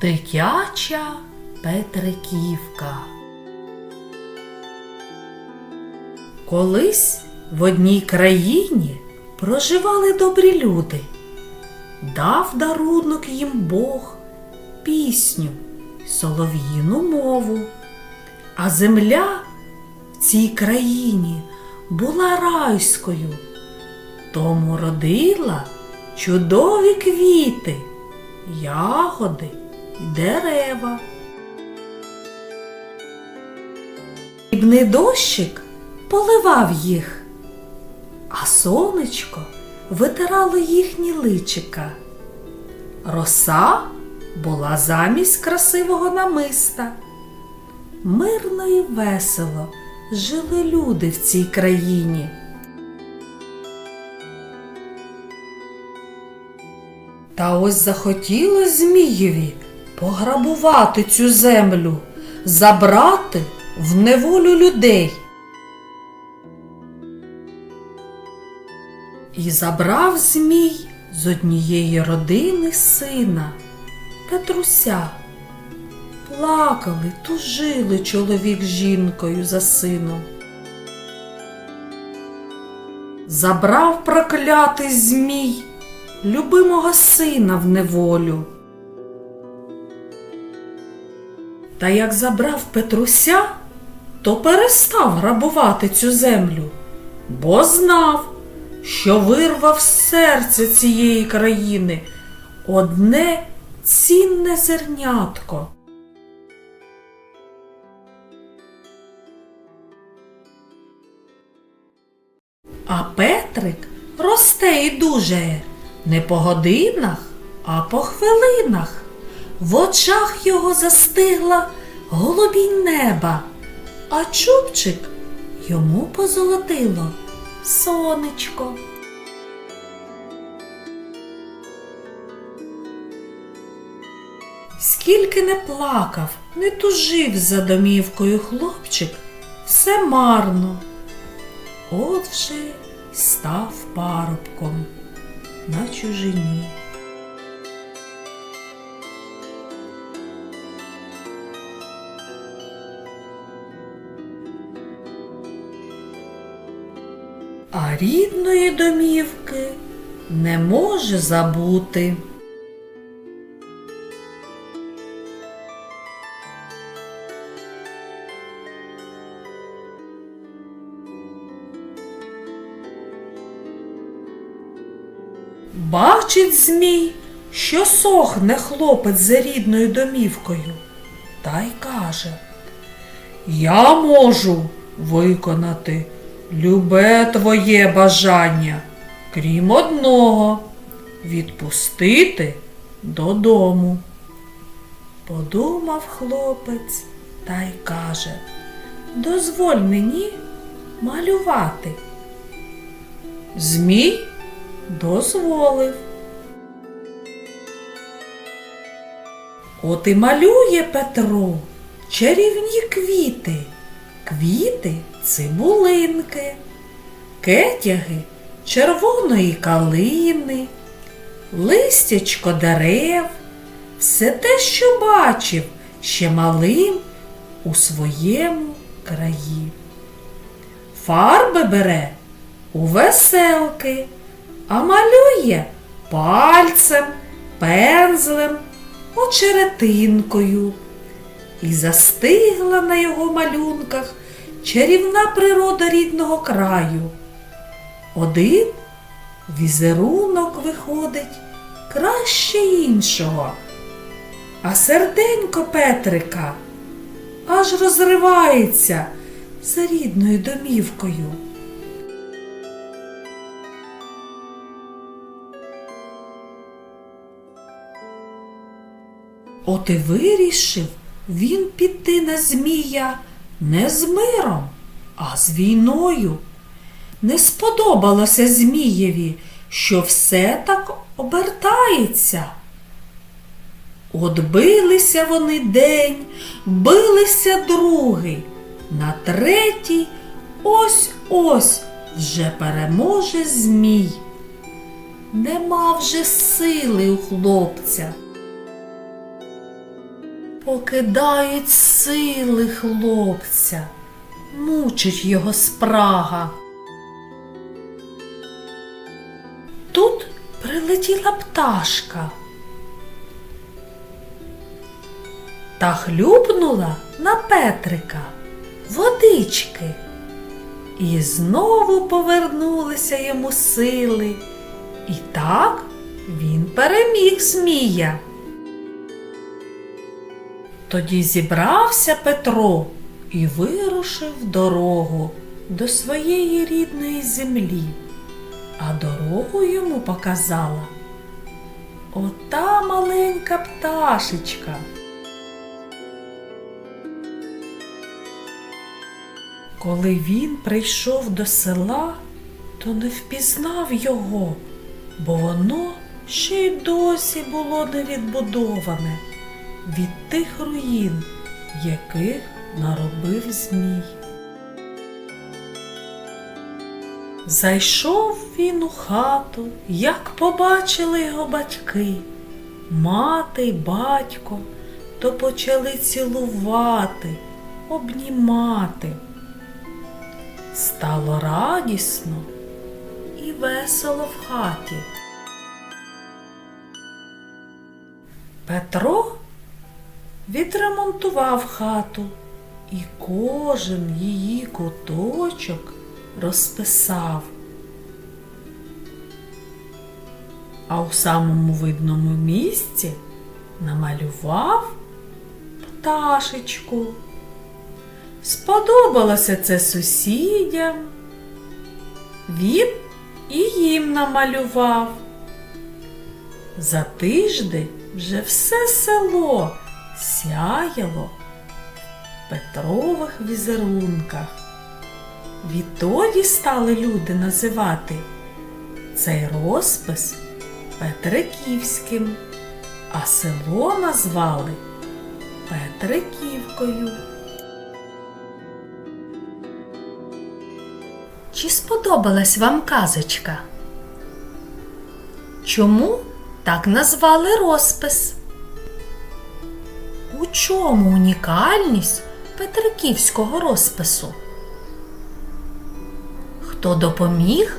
Дитяча Петриківка. Колись в одній країні проживали добрі люди. Дав дарунок їм Бог пісню, солов'їну мову. А земля в цій країні була райською, тому родила чудові квіти, ягоди дерева. Дрібний дощик поливав їх, а сонечко витирало їхні личика. Роса була замість красивого намиста. Мирно і весело жили люди в цій країні. Та ось захотілось Змієві пограбувати цю землю, забрати в неволю людей. І забрав Змій з однієї родини сина Петруся. Плакали, тужили чоловік з жінкою за сином. Забрав проклятий Змій любимого сина в неволю. Та як забрав Петруся, то перестав грабувати цю землю, бо знав, що вирвав з серця цієї країни одне цінне зернятко. А Петрик росте і дужає не по годинах, а по хвилинах. В очах його застигла голубінь неба, а чубчик йому позолотило сонечко. Скільки не плакав, не тужив за домівкою хлопчик, все марно. От вже й став парубком на чужині. Рідної домівки не може забути. Бачить Змій, що сохне хлопець за рідною домівкою, та й каже Я можу виконати любе твоє бажання, крім одного відпустити додому. Подумав хлопець та й каже Дозволь мені малювати. Змій дозволив. От і малює Петро чарівні квіти, квіти цибулинки, кетяги червоної калини, листячко дерев, все те, що бачив ще малим у своєму краї. Фарби бере у веселки, а малює пальцем, пензлем, очеретинкою. І застигла на його малюнках чарівна природа рідного краю. Один візерунок виходить краще іншого, а серденько Петрика аж розривається за рідною домівкою. От і вирішив він піти на Змія не з миром, а з війною. Не сподобалося Змієві, що все так обертається. От билися вони день, билися другий, на третій ось ось вже переможе Змій. Нема вже сили у хлопця. Покидають сили хлопця, мучить його спрага. Тут прилетіла пташка та хлюпнула на Петрика водички. І знову повернулися йому сили. І так він переміг Змія. Тоді зібрався Петро і вирушив дорогу до своєї рідної землі, а дорогу йому показала ота маленька пташечка. Коли він прийшов до села, то не впізнав його, бо воно ще й досі було не відбудоване від тих руїн, яких наробив Змій. Зайшов він у хату, як побачили його батьки, мати й батько, то почали цілувати, обнімати. Стало радісно і весело в хаті. Петро відремонтував хату і кожен її куточок розписав. А у самому видному місці намалював пташечку. Сподобалося це сусідям. Він і їм намалював. За тиждень вже все село сяяло в Петрових візерунках. Відтоді стали люди називати цей розпис Петриківським, а село назвали Петриківкою. Чи сподобалась вам казочка? Чому так назвали розпис? Чому унікальність Петриківського розпису? Хто допоміг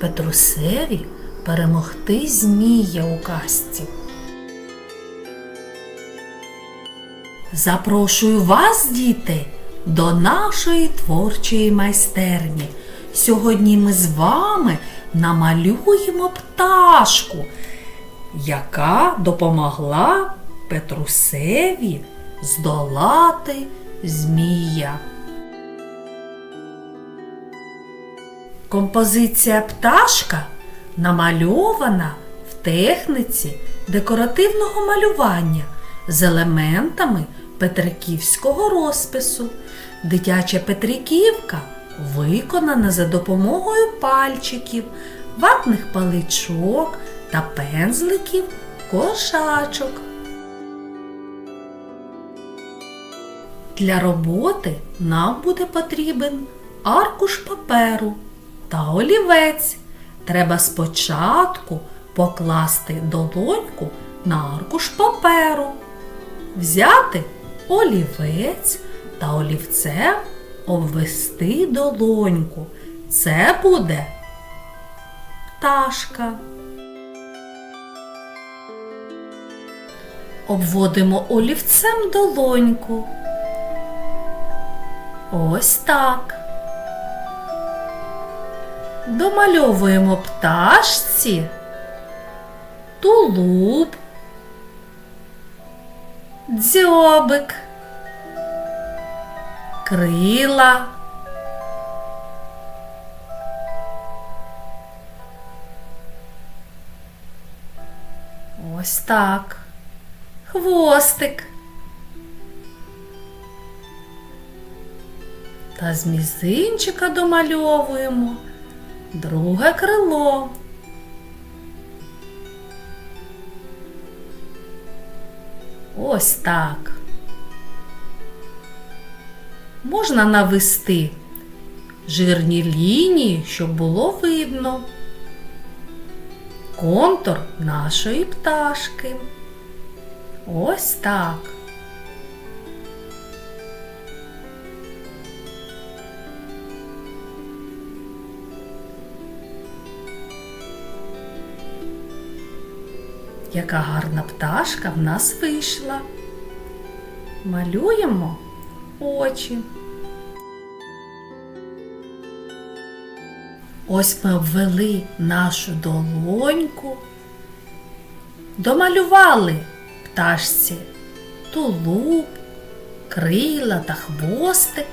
Петрусеві перемогти Змія у казці? Запрошую вас, діти, до нашої творчої майстерні. Сьогодні ми з вами намалюємо пташку, яка допомогла Петрусеві здолати Змія. Композиція пташка намальована в техніці декоративного малювання з елементами петриківського розпису. Дитяча Петриківка виконана за допомогою пальчиків, ватних паличок та пензликів кошачок. Для роботи нам буде потрібен аркуш паперу та олівець. Треба спочатку покласти долоньку на аркуш паперу, взяти олівець та олівцем обвести долоньку. Це буде пташка. Обводимо олівцем долоньку. Ось так. Домальовуємо пташці, тулуб, дзьобик, крила. Ось так. Хвостик. Та з мізинчика домальовуємо друге крило. Ось так. Можна навести жирні лінії, щоб було видно контур нашої пташки. Ось так. Яка гарна пташка в нас вийшла. Малюємо очі. Ось ми обвели нашу долоньку, домалювали пташці тулуб, крила та хвостик.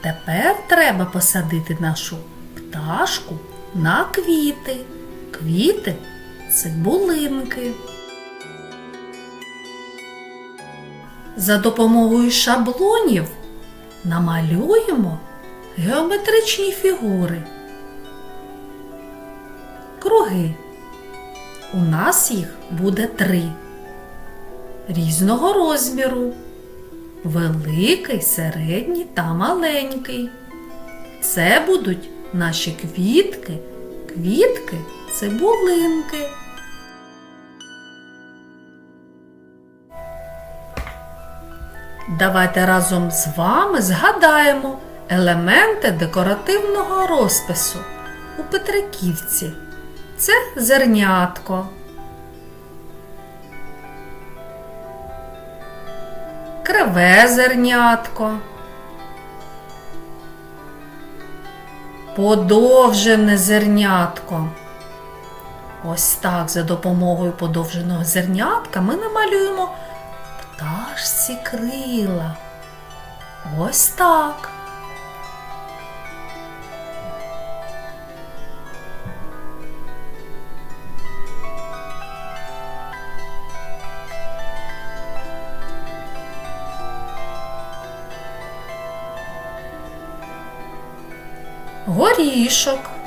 Тепер треба посадити нашу пташку на квіти. Квіти цибулинки. За допомогою шаблонів намалюємо геометричні фігури. Круги. У нас їх буде три. Різного розміру. Великий, середній та маленький. Це будуть наші квітки, квітки цибулинки. Давайте разом з вами згадаємо елементи декоративного розпису у Петриківці. Це зернятко. Криве зернятко. Подовжене зернятко. Ось так за допомогою подовженого зернятка ми намалюємо пташці крила. Ось так. Горішок.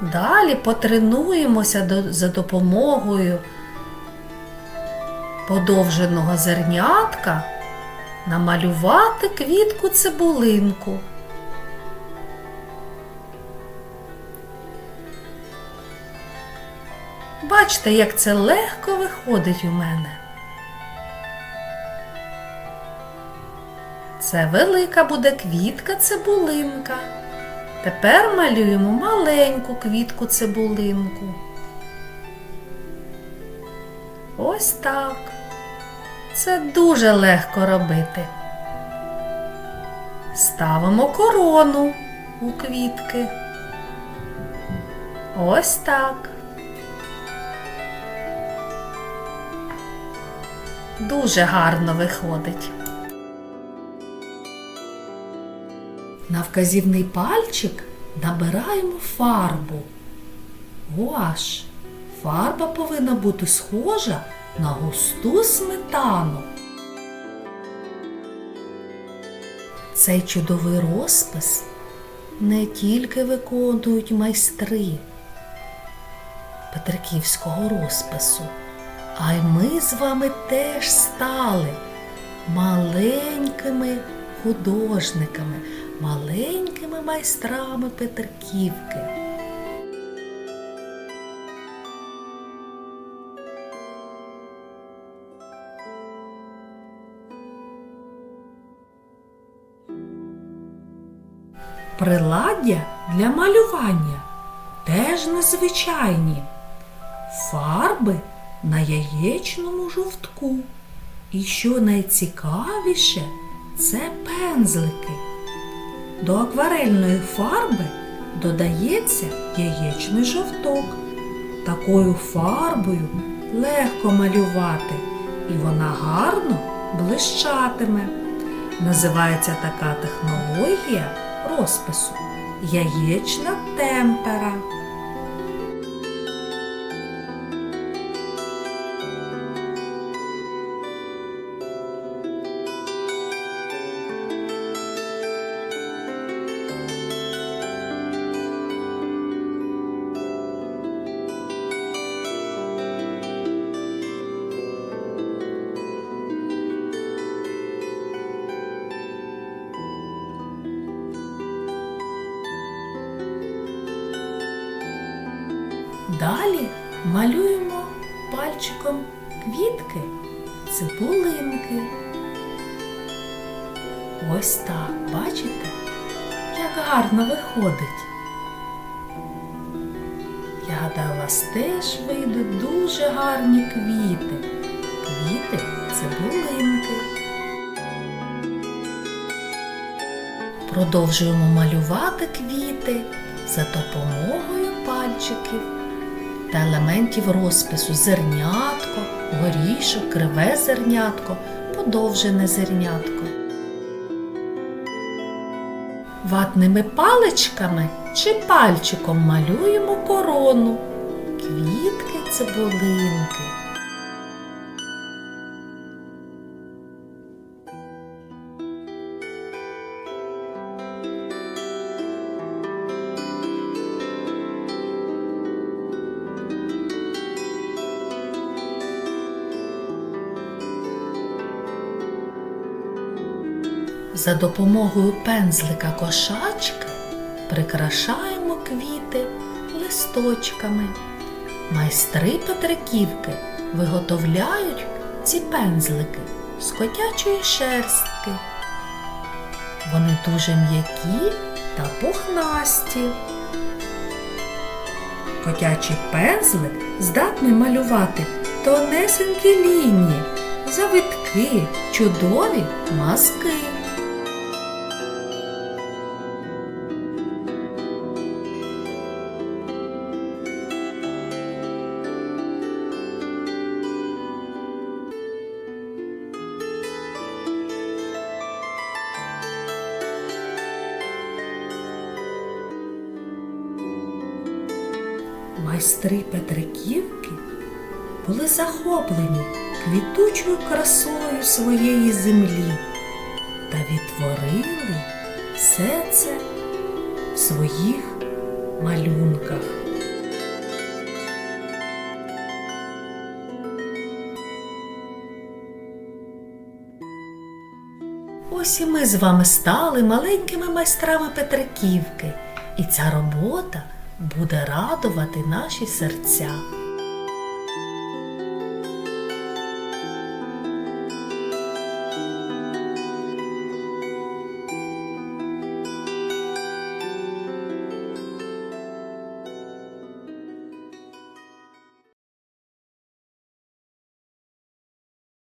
Далі потренуємося за допомогою подовженого зернятка намалювати квітку цибулинку. Бачите, як це легко виходить у мене. Це велика буде квітка цибулинка. Тепер малюємо маленьку квітку цибулинку. Ось так. Це дуже легко робити. Ставимо корону у квітки. Ось так. Дуже гарно виходить. На вказівний пальчик набираємо фарбу. Гуаш. Фарба повинна бути схожа на густу сметану. Цей чудовий розпис не тільки виконують майстри Петриківського розпису, а й ми з вами теж стали маленькими художниками, маленькими майстрами Петриківки. Приладдя для малювання теж незвичайні. Фарби на яєчному жовтку. І що найцікавіше, це пензлики. До акварельної фарби додається яєчний жовток. Такою фарбою легко малювати, і вона гарно блищатиме. Називається така технологія розпису яєчна темпера. Пальчиком квітки цибулинки. Ось так, бачите, як гарно виходить. Я гадаю, у вас теж вийдуть дуже гарні квіти. Квіти цибулинки. Продовжуємо малювати квіти за допомогою пальчиків та елементів розпису зернятко, горішок, криве зернятко, подовжене зернятко. Ватними паличками чи пальчиком малюємо корону, квітки цибулинки. За допомогою пензлика кошачки прикрашаємо квіти листочками. Майстри Петриківки виготовляють ці пензлики з котячої шерстки. Вони дуже м'які та пухнасті. Котячий пензлик здатний малювати тонесенькі лінії, завитки, чудові мазки. Майстри Петриківки були захоплені квітучою красою своєї землі та відтворили все це в своїх малюнках. Ось і ми з вами стали маленькими майстрами Петриківки, і ця робота буде радувати наші серця.